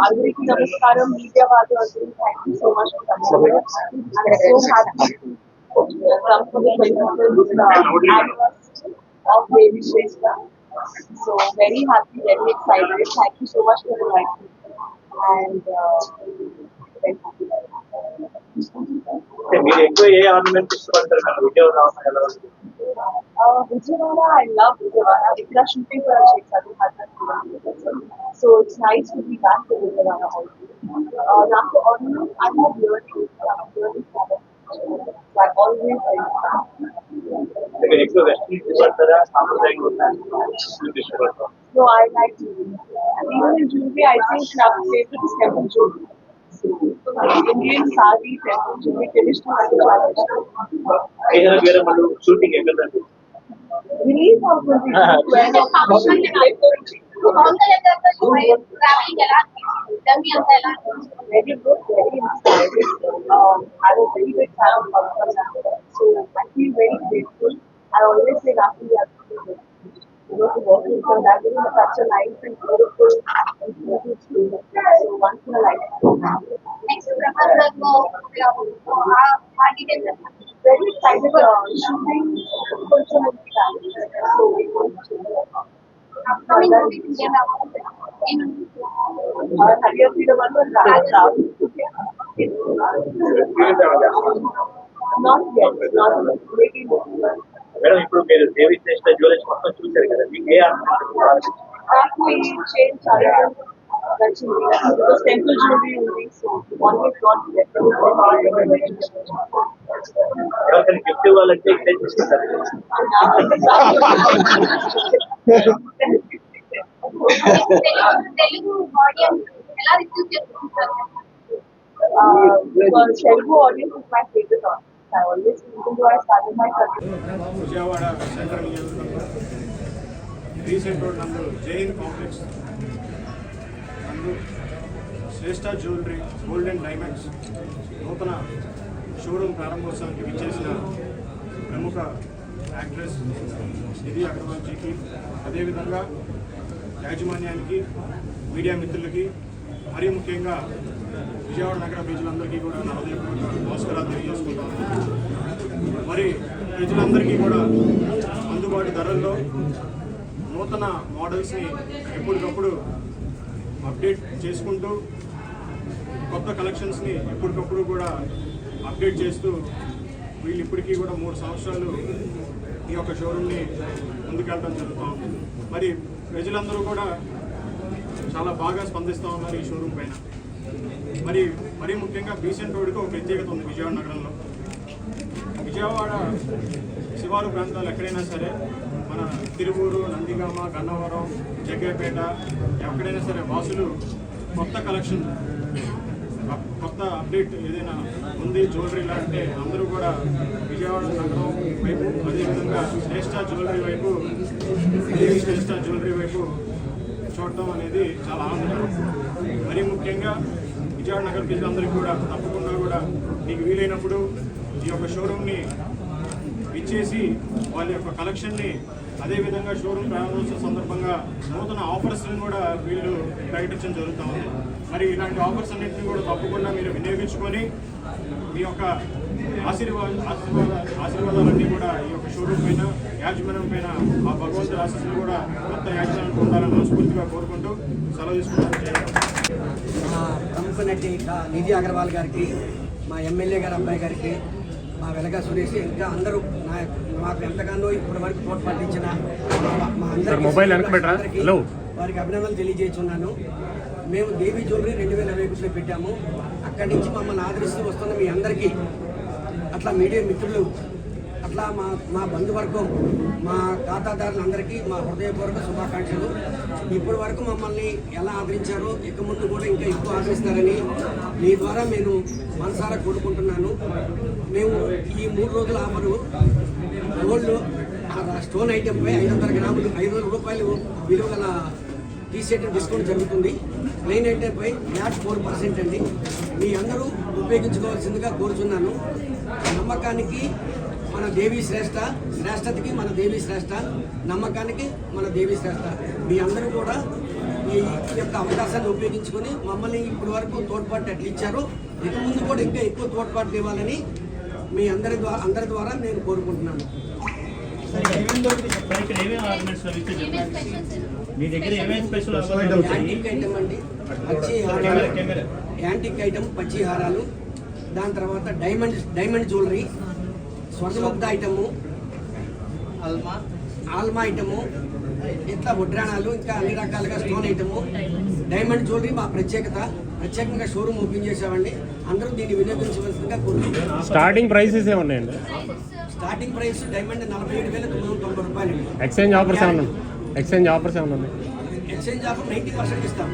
Okay ma'am so అందరికీ నమస్కారం media వాళ్ళు అందరూ thank you so much for coming I'm so happy of Baby Shrestha. So very happy, very excited. Thank you so much for inviting me. And uh, very happy. అంటే మీరు ఎక్కువ ఏ ornament ఇష్టపడతారు కానీ విజయవాడ రావడం ఎలా ఉంది? Uh, Vijayawada, I love Vijayawada. So it's nice to be back to Vijayawada also. Uh, after all, I have learned from it. So I always like. No, I like. And even in jewelry, I think my favorite is temple. Indian sari, temple jewelry, finished jewelry. इधर वेरा मतलब shooting है करना Release. Very good, very inspired. Um, I was very big fan of Pankaj so I feel very grateful. I always say Rafi you know, to work with her, that was such a nice and beautiful and beautiful So once in a lifetime. Next, Prabhat Very excited about shooting culture and So, madam ఇప్పుడు మీరు దేవి శ్రేష్ఠ jewellers మొత్తం చూశారు కదా మీకు ఏ ornament నాకు ఈ chain చాలా నచ్చింది బికాస్ టెంపుల్ జ్యువెలరీ ఉంది సో ఆల్వేస్ నాట్ ఎవరికైనా గిఫ్ట్ ఇవ్వాలంటే ఇక్కడే తీసుకుంటారు Telugu audience Vijayawada recent road నందు జైన్ కాంప్లెక్స్ నందు Shreshta jewellery gold and diamonds నూతన షోరూమ్ ప్రారంభోత్సవానికి విచ్చేసిన ప్రముఖ యాక్ట్రెస్ నిధి అగర్వాల్జీకి అదేవిధంగా యాజమాన్యానికి మీడియా మిత్రులకి మరీ ముఖ్యంగా విజయవాడ నగర ప్రజలందరికీ కూడా నా హృదయపూర్వక నమస్కారాలు తెలియజేసుకుంటాను మరి ప్రజలందరికీ కూడా అందుబాటు ధరల్లో నూతన మోడల్స్ని ఎప్పటికప్పుడు అప్డేట్ చేసుకుంటూ కొత్త కలెక్షన్స్ని ఎప్పటికప్పుడు కూడా అప్డేట్ చేస్తూ వీళ్ళు ఇప్పటికీ కూడా మూడు సంవత్సరాలు ఈ యొక్క షోరూమ్ని ముందుకెళ్ళడం జరుగుతూ ఉంది. మరి ప్రజలందరూ కూడా చాలా బాగా స్పందిస్తూ ఉన్నారు ఈ షోరూమ్ పైన. మరి మరీ ముఖ్యంగా బీసెంట్ రోడ్కి ఒక ప్రత్యేకత ఉంది విజయవాడ నగరంలో. విజయవాడ శివారు ప్రాంతాలు ఎక్కడైనా సరే మన తిరువూరు నందిగామ గన్నవరం జగ్గేపేట ఎక్కడైనా సరే వాసులు కొత్త కలెక్షన్ కొత్త అప్డేట్ ఏదైనా ఉంది జ్యువెలరీ అంటే అందరూ కూడా విజయవాడ నగరం వైపు అదేవిధంగా శ్రేష్ట జ్యువెలరీ వైపు శ్రేష్ట శ్రేష్ఠ జ్యువెలరీ వైపు చూడటం అనేది చాలా ఆనందకరం. మరీ ముఖ్యంగా విజయవాడ నగర ప్రజలందరికీ కూడా తప్పకుండా కూడా మీకు వీలైనప్పుడు ఈ యొక్క షోరూమ్ని ఇచ్చేసి వాళ్ళ యొక్క కలెక్షన్ని అదేవిధంగా షోరూమ్ ప్రారంభోత్సవం సందర్భంగా నూతన ఆఫర్స్ని కూడా వీళ్ళు ప్రకటించడం జరుగుతూ ఉంది. మరి ఇలాంటి ఆఫర్స్ అన్నింటినీ కూడా తప్పకుండా మీరు వినియోగించుకొని మీ యొక్క ఆశీర్వాద ఆశీర్వాద ఆశీర్వాదాలన్నీ కూడా ఈ యొక్క షోరూమ్ పైన యాజమాన్యం పైన ఆ భగవంతుడి ఆశీస్సులు కూడా కొత్త యాజమాన్యం ఉండాలని మనస్ఫూర్తిగా కోరుకుంటూ సెలవు తీసుకుంటాను. మా ప్రముఖ నటి నిధి అగర్వాల్ గారికి మా ఎమ్మెల్యే గారి అబ్బాయి గారికి మా వెలగా సురేష్ ఇంకా అందరూ నా మాకు ఎంతగానో ఇప్పటి వరకు తోడ్పట్టించిన మా- మా అందరికీ. వారికి అభినందనలు తెలియజేస్తున్నాను. మేము దేవి జ్యువెలరీ రెండు వేల ఇరవై ఒకటిలో పెట్టాము. అక్కడి నుంచి మమ్మల్ని ఆదరిస్తూ వస్తున్న మీ అందరికీ అట్లా మీడియా మిత్రులు అట్లా మా మా బంధువర్గం మా ఖాతాదారులందరికీ మా హృదయపూర్వక శుభాకాంక్షలు. ఇప్పటి వరకు మమ్మల్ని ఎలా ఆదరించారో ఇక ముందు కూడా ఇంకా ఎక్కువ ఆదరిస్తారని మీ ద్వారా నేను మనసారా కోరుకుంటున్నాను. మేము ఈ మూడు రోజుల ఆఫరు గోల్డ్ ఆ స్టోన్ ఐటెంపై ఐదు వందల గ్రాములు ఐదు వందల రూపాయలు విలువ గల టీషర్ట్ డిస్కౌంట్ జరుగుతుంది. ప్లెయిన్ ఐటెంపై ఫ్లాట్ ఫోర్ పర్సెంట్ అండి. మీ అందరూ ఉపయోగించుకోవాల్సిందిగా కోరుచున్నాను. నమ్మకానికి మన దేవి శ్రేష్ట శ్రేష్టతకి మన దేవి శ్రేష్ట నమ్మకానికి మన దేవి శ్రేష్ట. మీ అందరూ కూడా ఈ యొక్క అవకాశాన్ని ఉపయోగించుకొని మమ్మల్ని ఇప్పటి వరకు తోడ్పాటు ఎట్లా ఇచ్చారో. ఇక ముందు కూడా ఇంకా ఎక్కువ తోడ్పాటు ఇవ్వాలని మీ అందరి ద్వారా అందరి ద్వారా నేను కోరుకుంటున్నాను. మీ దగ్గర ఏమేమి స్పెషల్ యాంటిక్ ఐటమ్ అండి. పచ్చి హారాలు యాంటిక్ ఐటమ్ పచ్చి హారాలు. దాని తర్వాత diamond diamond jewellery. Swarnamugdha item alma ఆల్మా ఐటము ఇట్లా వడ్రాణాలు ఇంకా అన్ని రకాలుగా స్టోన్ ఐటము డైమండ్ జ్యువెలరీ మా ప్రత్యేకత. ప్రత్యేకంగా షోరూమ్ ఓపెన్ చేసామండి అందరూ దీన్ని వినియోగించవలసిందిగా కోరుకుంటున్నాను స్టార్టింగ్ ప్రైసెస్ ఏ ఉన్నాయండి స్టార్టింగ్ ప్రైస్ డైమండ్ నలభై ఏడు వేల తొమ్మిది వందల తొంభై రూపాయలు. ఎక్స్చేంజ్ ఆఫర్స్ ఏమన్నా ఎక్స్చేంజ్ ఆఫర్స్ ఏమన్నా ఎక్స్చేంజ్ ఆఫర్ నైంటీ పర్సెంట్ ఇస్తాం.